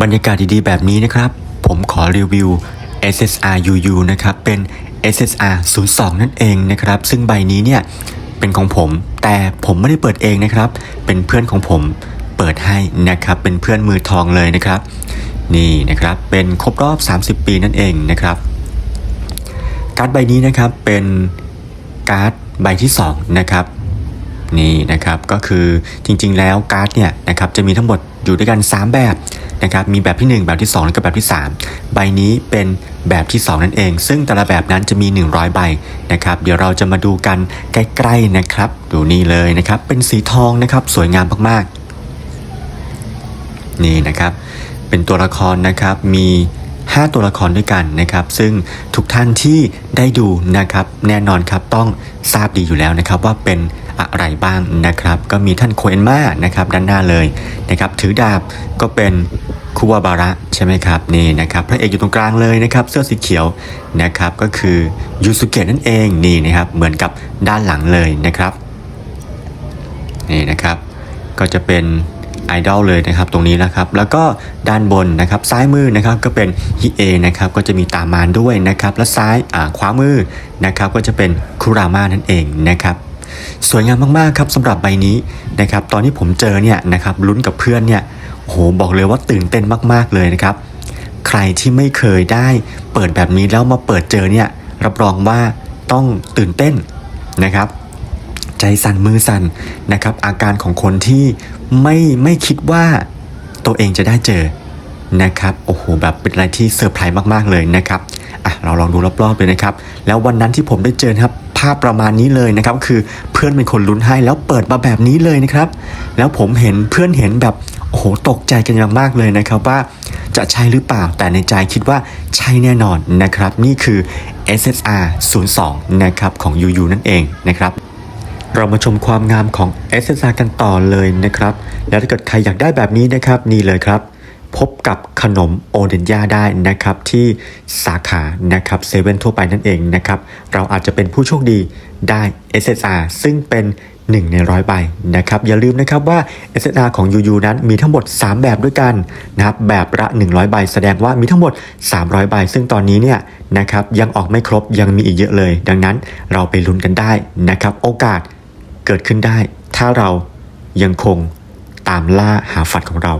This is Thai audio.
บรรยากาศดีๆแบบนี้นะครับ ผมขอรีวิว SSR UU นะครับ เป็น SSR 02 นั่นเองนะครับ ซึ่งใบนี้เนี่ย เป็นของผม แต่ผมไม่ได้เปิดเองนะครับ เป็นเพื่อนของผมเปิดให้นะครับ เป็นเพื่อนมือทองเลยนะครับ นี่นะครับ เป็นครบรอบ 30 ปีนั่นเองนะครับ การ์ดใบนี้นะครับ เป็นการ์ดใบที่ 2 นะครับ นี่นะครับ ก็คือจริงๆแล้วการ์ดเนี่ยนะครับ จะมีทั้งหมด อยู่ด้วยกัน 3 แบบนะครับมีแบบที่ 1 แบบที่ 2 และก็แบบที่ 3 ใบนี้เป็นแบบที่ 2 นั่นเอง ซึ่งแต่ละแบบนั้นจะมี 100 ใบนะครับเดี๋ยวเราจะมาดูกันใกล้ๆนะครับดูนี่เลยนะครับเป็นสีทองนะครับสวยงามมากๆนี่นะครับเป็นตัวละครนะครับมี5 ตัวละครด้วยกันนะครับ ซึ่งทุกท่านที่ได้ดูนะครับ แน่นอนครับต้องทราบดีอยู่แล้วนะครับว่าเป็น อะไรบ้างนะครับ ก็มีท่านโคเอนมานะครับด้านหน้าเลยนะครับถือดาบก็เป็นคุวาบาระใช่ไหมครับนี่นะครับพระเอกอยู่ตรงกลางเลยนะครับเสื้อสีเขียวนะครับก็คือยูสุเกะนั่นเองนี่นะครับเหมือนกับด้านหลังเลยนะครับนี่นะครับก็จะเป็นไอดอลเลยนะครับตรงนี้นะครับแล้วก็ด้านบนนะครับซ้ายมือนะครับก็เป็นฮิเอนะครับก็จะมีตามานด้วยนะครับและซ้ายขวามือนะครับก็จะเป็นคุรามานั่นเองนะครับ สวยงามมากๆครับสำหรับใบนี้นะครับตอนที่ผมเจอเนี่ยนะครับลุ้นกับเพื่อนเนี่ยโอ้โหบอกเลยว่าตื่นเต้นมากๆเลยนะครับ ใครที่ไม่เคยได้เปิดแบบนี้แล้วมาเปิดเจอเนี่ยรับรองว่าต้องตื่นเต้นนะครับ ใจสั่นมือสั่นนะครับ อาการของคนที่ไม่ไม่คิดว่าตัวเองจะได้เจอ นะครับโอ้โหแบบเป็นอะไรที่เซอร์ไพรส์มากๆเลยนะครับอะเราลองดูรอบๆเลยนะครับแล้ววันนั้นที่ผมได้เจอครับภาพประมาณนี้เลยนะครับคือเพื่อนเป็นคนลุ้นให้แล้วเปิดมาแบบนี้เลยนะครับ แล้วผมเห็นเพื่อนเห็นแบบโอ้โหตกใจกันอย่างมากเลยนะครับว่าจะใช่หรือเปล่าแต่ในใจคิดว่าใช่แน่นอนนะครับ นี่คือ SSR 02นะครับของ UU นั่นเองนะครับเรามาชมความงามของ s s r กันต่อเลยนะครับ แล้วถ้าเกิดใครอยากได้แบบนี้นะครับนี่เลยครับ พบกับขนมโอเดนยาได้นะครับที่สาขานะครับเซเว่นทั่วไปนั่นเองนะครับเราอาจจะเป็นผู้โชคดีได้ SSR ซึ่งเป็น1ในร้อยใบนะครับอย่าลืมนะครับว่า SSR ของ UU นั้นมีทั้งหมด 3 แบบด้วยกันนะครับแบบละ 100 ใบ แสดงว่ามีทั้งหมด 300 ใบ ซึ่งตอนนี้เนี่ยนะครับยังออกไม่ครบยังมีอีกเยอะเลย ดังนั้นเราไปลุ้นกันได้นะครับโอกาสเกิดขึ้นได้ ถ้าเรายังคงตามล่าหาฝันของเรา